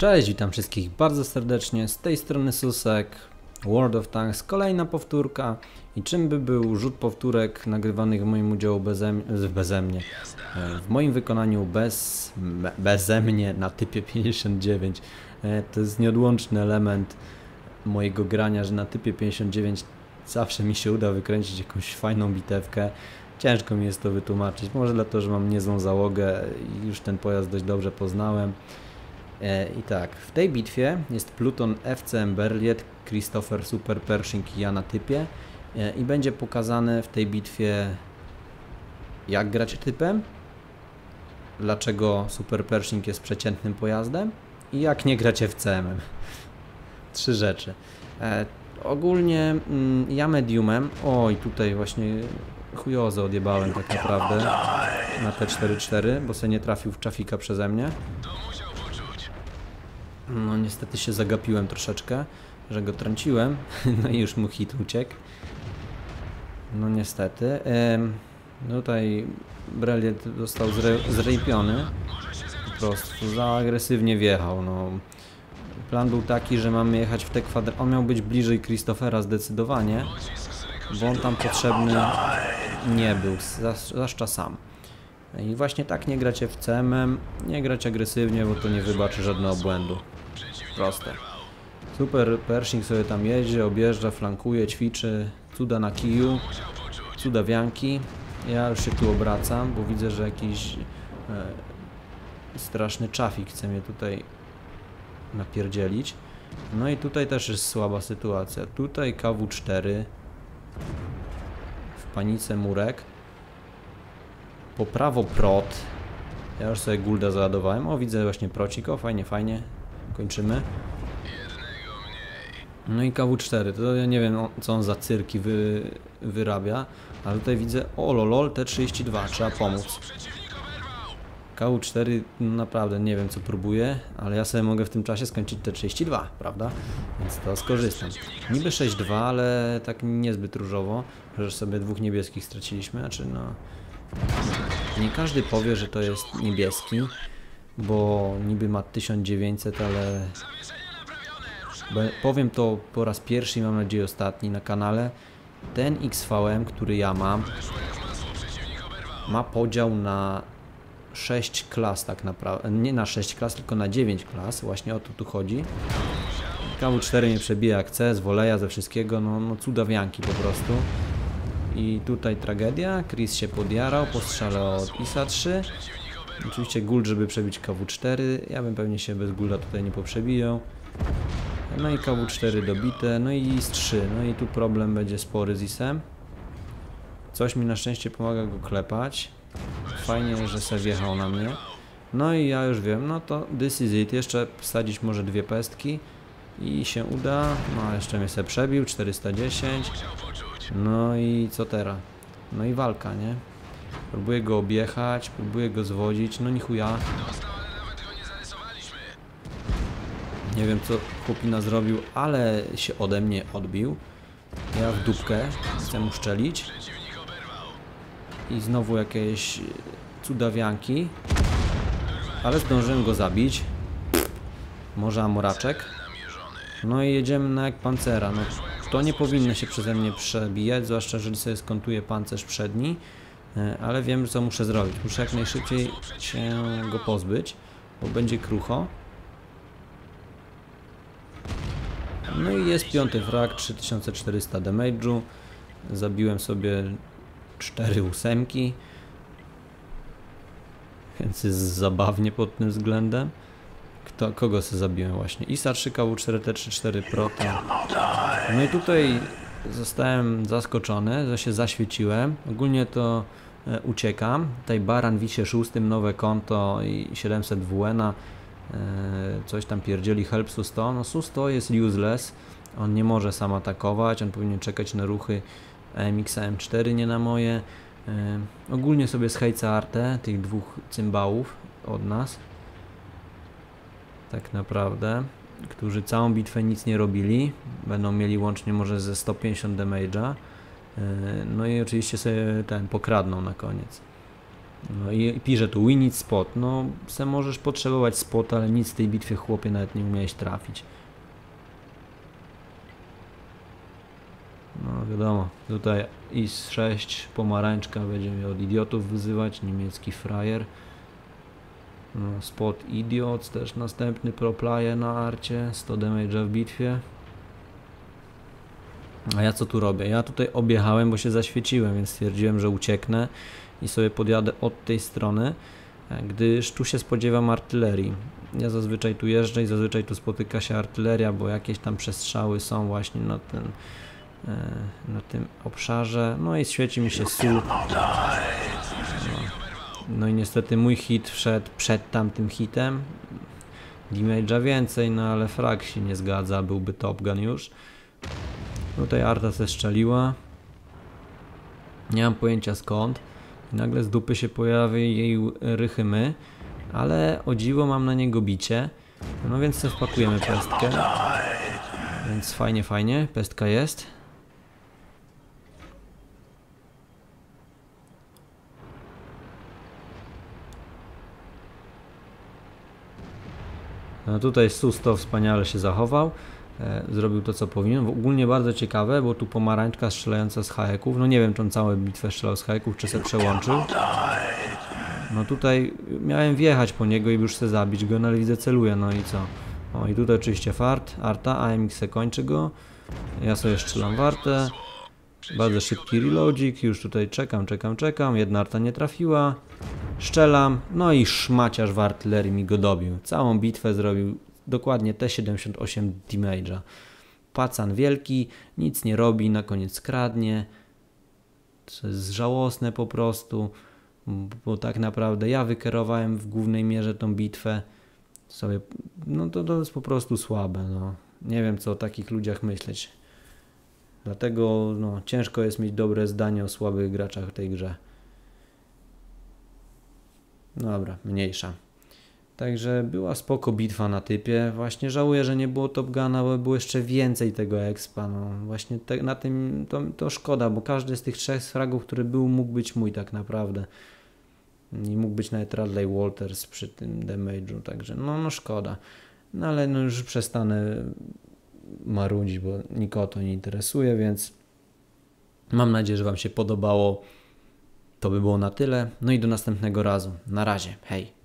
Cześć, witam wszystkich bardzo serdecznie. Z tej strony Susek, World of Tanks, kolejna powtórka. I czym by był rzut powtórek nagrywanych w moim udziału beze, beze mnie, e, w moim wykonaniu bez, me- beze mnie na typie 59. E, To jest nieodłączny element mojego grania, że na typie 59 zawsze mi się uda wykręcić jakąś fajną bitewkę. Ciężko mi jest to wytłumaczyć, może dlatego, że mam niezłą załogę i już ten pojazd dość dobrze poznałem. E, I tak, w tej bitwie jest Pluton FCM Berliet, Christopher Super Pershing i ja na typie e, i będzie pokazane w tej bitwie jak grać typem, dlaczego Super Pershing jest przeciętnym pojazdem i jak nie grać FCM-em. Trzy rzeczy. E, ogólnie mm, ja mediumem, oj tutaj właśnie chujozo odjebałem tak naprawdę na T44, bo se nie trafił w czafika przeze mnie. No niestety się zagapiłem troszeczkę, że go trąciłem, no i już mu hit uciekł. No niestety. Tutaj Breliet został zre zrejpiony. Po prostu za agresywnie wjechał. No. Plan był taki, że mamy jechać w te kwadry... On miał być bliżej Christophera zdecydowanie, bo on tam potrzebny nie był, zwłasz- zwłaszcza sam. I właśnie tak nie grać FCM-em, nie grać agresywnie, bo to nie wybaczy żadnego błędu. Proste. Super Pershing sobie tam jeździ, objeżdża, flankuje, ćwiczy, cuda na kiju, cuda wianki. Ja już się tu obracam, bo widzę, że jakiś e, straszny czafik chce mnie tutaj napierdzielić. No i tutaj też jest słaba sytuacja. Tutaj KW4 w panice murek. Po prawo prot. Ja już sobie gulda załadowałem. O, widzę właśnie procik. O, fajnie, fajnie. Kończymy. No i KW4, to ja nie wiem co on za cyrki wy, wyrabia, ale tutaj widzę, o lolol, T32, trzeba pomóc. KW4 no naprawdę nie wiem co próbuje, ale ja sobie mogę w tym czasie skończyć T32, prawda? Więc to skorzystam. Niby 6-2, ale tak niezbyt różowo, że sobie dwóch niebieskich straciliśmy, znaczy no... Nie każdy powie, że to jest niebieski, bo niby ma 1900, ale Powiem to po raz pierwszy i mam nadzieję ostatni na kanale. Ten XVM, który ja mam, ma podział na 6 klas tak naprawdę. Nie na 6 klas, tylko na 9 klas. Właśnie o to tu chodzi. KW4 mnie przebija jak C, z woleja, ze wszystkiego. No, no cudawianki po prostu. I tutaj tragedia. Chris się podjarał po strzale od ISA 3. Oczywiście guld, żeby przebić KW4. Ja bym pewnie się bez gulda tutaj nie poprzebijał. No i KW4 dobite, no i IS-3, no i tu problem będzie spory z IS-em. Coś mi na szczęście pomaga go klepać. Fajnie, że se wjechał na mnie. No i ja już wiem, no to this is it. Jeszcze wsadzić może dwie pestki i się uda. No jeszcze mnie se przebił, 410. No i co teraz? No i walka, nie? Próbuję go objechać, próbuję go zwodzić, no ni chuja. Nie wiem co chłopina zrobił, ale się ode mnie odbił. Ja w dupkę chcę mu szczelić. I znowu jakieś cudawianki. Ale zdążyłem go zabić. Może amoraczek. No i jedziemy na jak pancera. No, to nie powinno się przeze mnie przebijać, zwłaszcza jeżeli sobie skontuje pancerz przedni. E, Ale wiem, co muszę zrobić. Muszę jak najszybciej się go pozbyć, bo będzie krucho. No i jest piąty frag, 3400 damage'u. Zabiłem sobie 4 ósemki. Więc jest zabawnie pod tym względem. Kto, kogo sobie zabiłem właśnie? ISA 3 KW4T34 Prota. No i tutaj zostałem zaskoczony, że się zaświeciłem. Ogólnie to e, uciekam. Tutaj Baran wisie szóstym, nowe konto i 700 WN-a. E, coś tam pierdzieli help Susto. No Susto jest useless, on nie może sam atakować, on powinien czekać na ruchy AMX M4, nie na moje. E, ogólnie sobie z hejca artę tych dwóch cymbałów od nas. Tak naprawdę. Którzy całą bitwę nic nie robili. Będą mieli łącznie może ze 150 damage'a. E, No i oczywiście sobie ten pokradną na koniec. No i pisze tu need spot. No, se możesz potrzebować spot, ale nic w tej bitwie chłopie nawet nie umiałeś trafić. No wiadomo, tutaj IS-6 pomarańczka będzie mnie od idiotów wyzywać, niemiecki frajer. No, spot Idiots, też następny pro player na arcie, 100 damage'a w bitwie. A ja co tu robię? Ja tutaj objechałem, bo się zaświeciłem, więc stwierdziłem, że ucieknę i sobie podjadę od tej strony, e, gdyż tu się spodziewam artylerii. Ja zazwyczaj tu jeżdżę i zazwyczaj tu spotyka się artyleria, bo jakieś tam przestrzały są właśnie na, e, na tym obszarze. No i świeci mi się sól. No. i niestety mój hit wszedł przed tamtym hitem. Damage'a więcej, no ale frag się nie zgadza, byłby Top Gun już. Tutaj Arta se strzeliła. Nie mam pojęcia skąd. I nagle z dupy się pojawi jej rychymy, ale o dziwo mam na niego bicie. No więc sobie wpakujemy pestkę. Więc fajnie, fajnie, pestka jest. No tutaj Susto wspaniale się zachował. E, zrobił to, co powinien. Ogólnie bardzo ciekawe, bo tu pomarańczka strzelająca z hajeków. No nie wiem, czy on całą bitwę strzelał z hajeków, czy się przełączył. No tutaj miałem wjechać po niego i już chcę zabić go, no ale widzę celuje, no i co? O i tutaj oczywiście fart, arta, AMX se kończy go. Ja sobie strzelam wartę. Bardzo szybki reloadzik, już tutaj czekam, czekam, czekam. Jedna arta nie trafiła. Szczelam, no i szmaciarz w artylerii mi go dobił. Całą bitwę zrobił dokładnie T78 damage'a. Pacan wielki, nic nie robi, na koniec kradnie. To jest żałosne po prostu, bo tak naprawdę ja wykierowałem w głównej mierze tą bitwę. Sobie, no to, to jest po prostu słabe. No. Nie wiem co o takich ludziach myśleć. Dlatego no, ciężko jest mieć dobre zdanie o słabych graczach w tej grze. Dobra, mniejsza. Także była spoko bitwa na typie. Właśnie żałuję, że nie było Top Guna, bo było jeszcze więcej tego expa. No. Właśnie te, na tym to, to szkoda, bo każdy z tych trzech fragów, który był, mógł być mój tak naprawdę. I mógł być nawet Radley Walters przy tym damage'u, także no, no szkoda. No ale no już przestanę marudzić, bo nikogo to nie interesuje, więc mam nadzieję, że Wam się podobało. To by było na tyle. No i do następnego razu. Na razie. Hej.